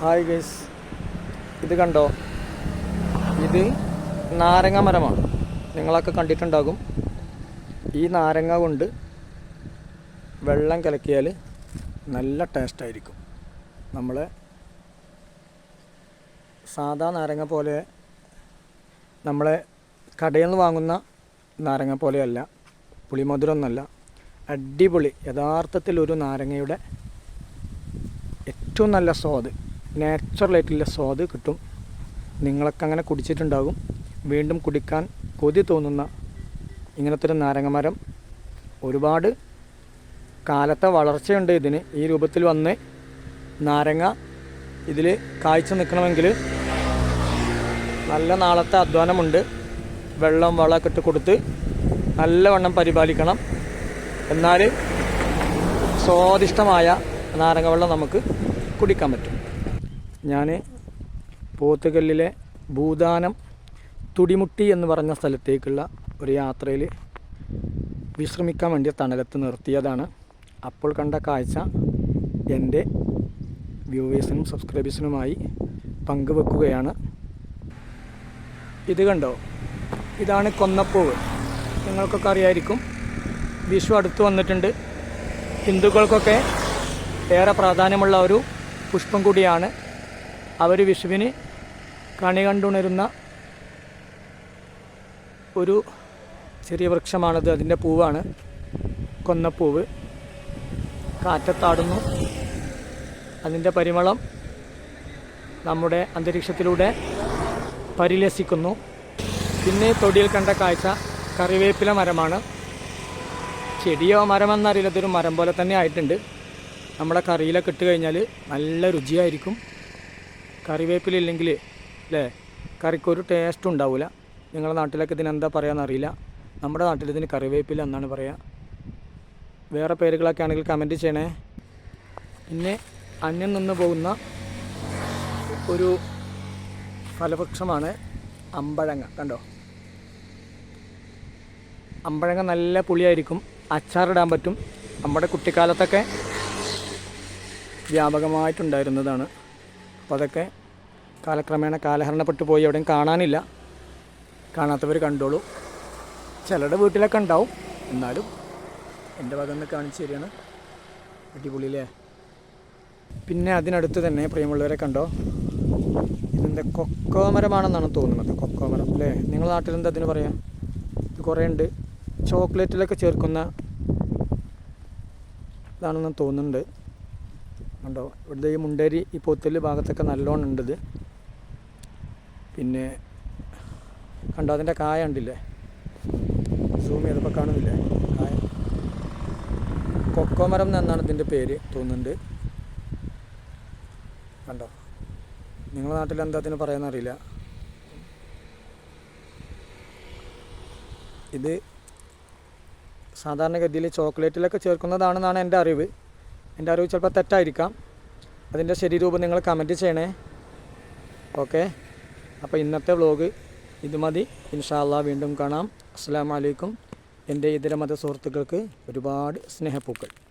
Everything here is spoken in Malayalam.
ഹായ് ഗൈസ് ഇത് കണ്ടോ? ഇത് നാരങ്ങ മരമാണ്. നിങ്ങളൊക്കെ കണ്ടിട്ടുണ്ടാകും. ഈ നാരങ്ങ കൊണ്ട് വെള്ളം കലക്കിയാൽ നല്ല ടേസ്റ്റായിരിക്കും നമ്മൾ സാധാ നാരങ്ങ പോലെ നമ്മളെ കടയിൽ നിന്ന് വാങ്ങുന്ന നാരങ്ങ പോലെയല്ല പുളിമധുരമൊന്നുമല്ല അടിപൊളി യഥാർത്ഥത്തിൽ ഒരു നാരങ്ങയുടെ ഏറ്റവും നല്ല സ്വാദ്. നാച്ചുറലായിട്ടുള്ള സ്വാദ് കിട്ടും. നിങ്ങളൊക്കെ അങ്ങനെ കുടിച്ചിട്ടുണ്ടാകും. വീണ്ടും കുടിക്കാൻ കൊതി തോന്നുന്ന ഇങ്ങനത്തെ ഒരു നാരങ്ങമരം. ഒരുപാട് കാലത്തെ വളർച്ചയുണ്ട് ഇതിന്. ഈ രൂപത്തിൽ വന്ന് നാരങ്ങ ഇതിൽ കായ്ച്ചു നിൽക്കണമെങ്കിൽ നല്ല നാളത്തെ അധ്വാനമുണ്ട്. വെള്ളം വളമൊക്കെ ഇട്ട് കൊടുത്ത് നല്ലവണ്ണം പരിപാലിക്കണം. എന്നാൽ സ്വാദിഷ്ടമായ നാരങ്ങ വെള്ളം നമുക്ക് കുടിക്കാൻ പറ്റും. ഞാൻ പോത്തുകല്ലിലെ ഭൂദാനം തുടിമുട്ടി എന്ന് പറഞ്ഞ സ്ഥലത്തേക്കുള്ള ഒരു യാത്രയിൽ വിശ്രമിക്കാൻ വേണ്ടി തണലത്ത് നിർത്തിയതാണ്. അപ്പോൾ കണ്ട കാഴ്ച എന്റെ വ്യൂവേഴ്സിനും സബ്സ്ക്രൈബേഴ്സിനുമായി പങ്കുവെക്കുകയാണ്. ഇത് കണ്ടോ? ഇതാണ് കൊന്നപ്പൂവ്. നിങ്ങൾക്കൊക്കെ അറിയായിരിക്കും. വിഷു അടുത്ത് വന്നിട്ടുണ്ട്. ഹിന്ദുക്കൾക്കൊക്കെ ഏറെ പ്രാധാന്യമുള്ള ഒരു പുഷ്പം കൂടിയാണ് അവർ വിഷുവിന് കണി കണ്ടുണരുന്ന ഒരു ചെറിയ വൃക്ഷമാണത്. അതിന്റെ പൂവാണ് കൊന്നപ്പൂവ്. കാറ്റത്താടുന്നു. അതിന്റെ പരിമളം നമ്മുടെ അന്തരീക്ഷത്തിലൂടെ പരിലസിക്കുന്നു. പിന്നെ തൊടിയിൽ കണ്ട കാഴ്ച കറിവേപ്പില മരമാണ്. ചെടിയോ മരമെന്നറിയില്ല. ഇതൊരു മരം പോലെ തന്നെ ആയിട്ടുണ്ട്. നമ്മുടെ കറിയിലൊക്കെ ഇട്ട് കഴിഞ്ഞാൽ നല്ല രുചിയായിരിക്കും. കറിവേപ്പില ഇല്ലെങ്കിൽ അല്ലേ കറിക്കൊരു ടേസ്റ്റ് ഉണ്ടാവില്ല നിങ്ങളുടെ നാട്ടിലൊക്കെ ഇതിനെന്താ പറയാമെന്നറിയില്ല നമ്മുടെ നാട്ടിൽ ഇതിന് കറിവേപ്പില എന്നാണ് പറയുക വേറെ പേരുകളൊക്കെ ആണെങ്കിൽ കമന്റ് ചെയ്യണേ. പിന്നെ അന്യം നിന്ന് പോകുന്ന ഒരു ഫലവൃക്ഷമാണ് അമ്പഴങ്ങ. കണ്ടോ? അമ്പഴങ്ങ നല്ല പുളിയായിരിക്കും. അച്ചാറിടാൻ പറ്റും. നമ്മുടെ കുട്ടിക്കാലത്തൊക്കെ വ്യാപകമായിട്ടുണ്ടായിരുന്നതാണ്. അപ്പോൾ അതൊക്കെ കാലക്രമേണ കാലഹരണപ്പെട്ടു പോയി എവിടെയും കാണാനില്ല. കാണാത്തവർ കണ്ടോളൂ. ചിലരുടെ വീട്ടിലൊക്കെ ഉണ്ടാവും. എന്നാലും എന്റെ ഭാഗം നിന്ന് കാണിച്ചു തരികയാണ്. അടിപൊളിയില്ലേ? പിന്നെ അതിനടുത്ത് തന്നെ പ്രിയമുള്ളവരെ കണ്ടോ? ഇതിന്റെ കൊക്കോമരമാണെന്നാണ് തോന്നുന്നത്. കൊക്കോമരം അല്ലേ? നിങ്ങളുടെ നാട്ടിലെന്താ അതിന് പറയാം? ഇത് കുറേ ഉണ്ട്. ചോക്ലേറ്റിലൊക്കെ ചേർക്കുന്ന ഇതാണെന്ന് തോന്നുന്നുണ്ട്. കണ്ടോ? ഇവിടുത്തെ ഈ മുണ്ടേരി ഈ പൊത്തൽ ഭാഗത്തൊക്കെ നല്ലോണം ഉണ്ട് പിന്നെ കണ്ടോ അതിന്റെ കായ ഉണ്ടില്ലേ സൂം ചെയ്തപ്പോൾ കാണുന്നില്ലേ? കായ. കൊക്കോമരം എന്നാണ് ഇതിന്റെ പേര് തോന്നുന്നുണ്ട്. കണ്ടോ? നിങ്ങളുടെ നാട്ടിൽ എന്താ അതിന് പറയാനറിയില്ല ഇത് സാധാരണഗതിയിൽ ചോക്ലേറ്റിലൊക്കെ ചേർക്കുന്നതാണെന്നാണ് എന്റെ അറിവ്. എന്റെ അറിവ് ചിലപ്പോൾ തെറ്റായിരിക്കാം. അതിന്റെ ശരിരൂപം നിങ്ങൾ കമന്റ് ചെയ്യണേ. ഓക്കെ അപ്പോൾ ഇന്നത്തെ വ്ലോഗ് ഇത് മതി. ഇൻഷാല്ല വീണ്ടും കാണാം. അസ്സാം വലൈക്കും എന്റെ ഇതര മത സുഹൃത്തുക്കൾക്ക് ഒരുപാട് സ്നേഹപ്പൂക്കൾ.